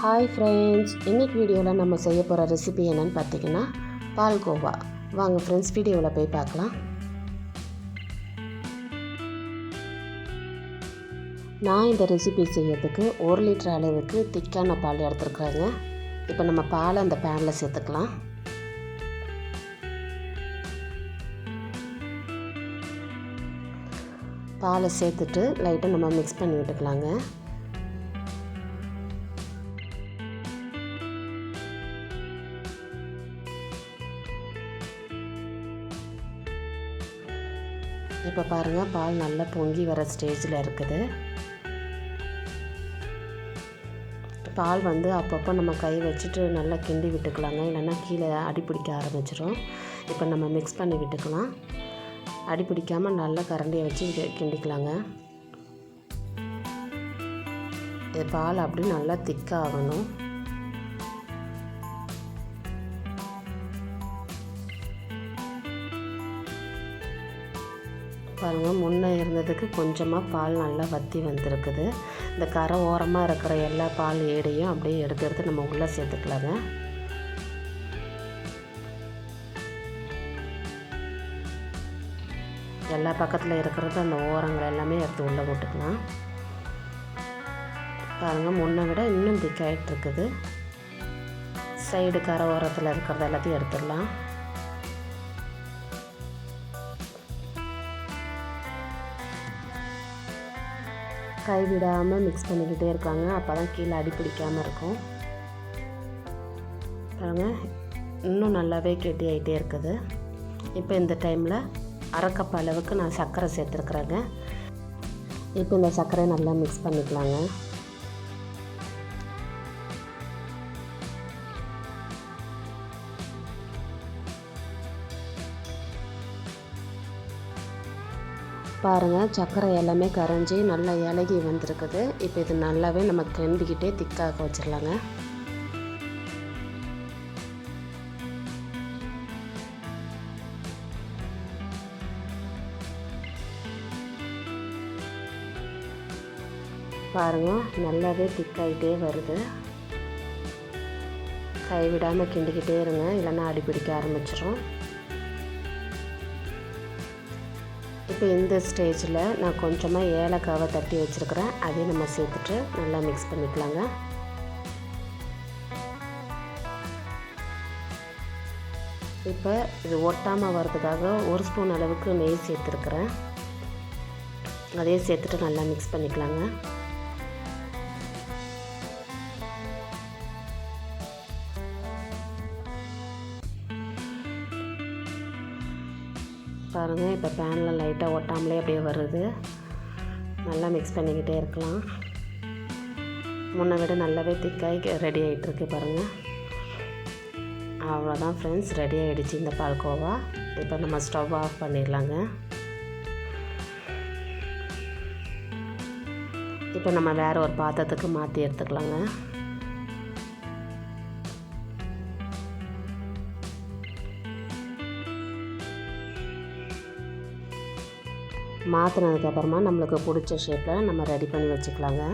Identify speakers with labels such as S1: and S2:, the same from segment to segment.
S1: Hi friends இன்னைக்கு வீடியோவில் நம்ம செய்ய போகிற ரெசிபி என்னென்னு பார்த்தீங்கன்னா பால்கோவா வாங்க ஃப்ரெண்ட்ஸ் வீடியோவில் போய் பார்க்கலாம். நான் இந்த ரெசிபி செய்யறதுக்கு ஒரு லிட்டர் அளவுக்கு திக்கான பால் எடுத்துருக்குறேங்க. இப்போ நம்ம பாலை அந்த பேனில் சேர்த்துக்கலாம். பாலை சேர்த்துட்டு லைட்டாக நம்ம மிக்ஸ் பண்ணி விட்டுக்கலாங்க. இப்போ பாருங்கள் பால் நல்லா பொங்கி வர ஸ்டேஜில் இருக்குது. பால் வந்து அப்பப்போ நம்ம கை வச்சுட்டு நல்லா கிண்டி விட்டுக்கலாங்க. இல்லைன்னா கீழே அடி பிடிக்க ஆரம்பிச்சிடும் இப்போ நம்ம மிக்ஸ் பண்ணி விட்டுக்கலாம். அடி பிடிக்காமல் நல்லா கரண்டியை வச்சு கிண்டிக்கலாங்க. பால் அப்படி நல்லா திக்காகணும் பாருங்கள் முன்னே இருந்ததுக்கு கொஞ்சமாக பால் நல்லா வற்றி வந்திருக்குது. இந்த கரை ஓரமாக இருக்கிற எல்லா பால் ஏடையும் அப்படியே எடுத்து எடுத்து நம்ம உள்ளே சேர்த்துக்கலாங்க. எல்லா பக்கத்தில் இருக்கிறது அந்த ஓரங்கள் எல்லாமே எடுத்து உள்ளே போட்டுக்கலாம். பாருங்கள் முன்னை விட இன்னும் திக்காயிட்டு இருக்குது. சைடு கரை ஓரத்தில் இருக்கிறது எல்லாத்தையும் எடுத்துடலாம். கைவிடாமல் மிக்ஸ் பண்ணிக்கிட்டே இருக்காங்க. அப்போ தான் கீழே அடி பிடிக்காமல் இருக்கும். பாருங்கள் இன்னும் நல்லாவே கெட்டி ஆகிட்டே இருக்குது. இப்போ இந்த டைமில் அரை அளவுக்கு நான் சர்க்கரை சேர்த்துருக்குறேங்க. இப்போ இந்த சர்க்கரையை நல்லா மிக்ஸ் பண்ணிக்கலாங்க. பாருங்கள் சர்க்கரை எல்லாமே கரைஞ்சி நல்லா இலகி வந்திருக்குது. இப்போ இது நல்லாவே நம்ம கிளம்பிக்கிட்டே திக்காக வச்சிடலாங்க பாருங்கள் நல்லாவே திக்காகிட்டே வருது. கைவிடாமல் கிண்டிக்கிட்டே இருங்க இல்லைன்னா அடிப்பிடிக்க ஆரம்பிச்சிடும் இப்போ இந்த ஸ்டேஜில் நான் கொஞ்சமாக ஏலக்காவை தட்டி வச்சுருக்கிறேன். அதையும் நம்ம சேர்த்துட்டு நல்லா மிக்ஸ் பண்ணிக்கலாங்க. இப்போ இது ஒட்டாமல் வர்றதுக்காக ஒரு ஸ்பூன் அளவுக்கு நெய் சேர்த்துருக்குறேன். அதையும் சேர்த்துட்டு நல்லா மிக்ஸ் பண்ணிக்கலாங்க. பாருங்கள் இப்போ பேனில் லைட்டாக ஒட்டாமலே அப்படியே வருது. நல்லா மிக்ஸ் பண்ணிக்கிட்டே இருக்கலாம். முன்னை விட நல்லாவே திக்காகி ரெடி ஆகிட்டுருக்கு பாருங்கள் அவ்வளோதான் ஃப்ரெண்ட்ஸ் ரெடி ஆகிடுச்சு இந்த பால்கோவா. இப்போ நம்ம ஸ்டவ் ஆஃப் பண்ணிடலாங்க. இப்போ நம்ம வேறு ஒரு பாத்திரத்துக்கு மாற்றி எடுத்துக்கலாங்க. மாற்றினதுக்கப்புறமா நம்மளுக்கு பிடிச்ச ஷேப்பில் நம்ம ரெடி பண்ணி வச்சுக்கலாங்க.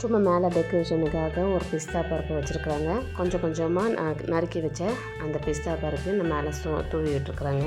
S1: சும்மா மேலே டெக்கரேஷனுக்காக ஒரு பிஸ்தா பருப்பு வச்சுருக்குறாங்க. கொஞ்சம் கொஞ்சமாக நறுக்கி வச்ச அந்த பிஸ்தா பருப்பு நம்ம மேலே சு தூவி விட்டுருக்குறாங்க.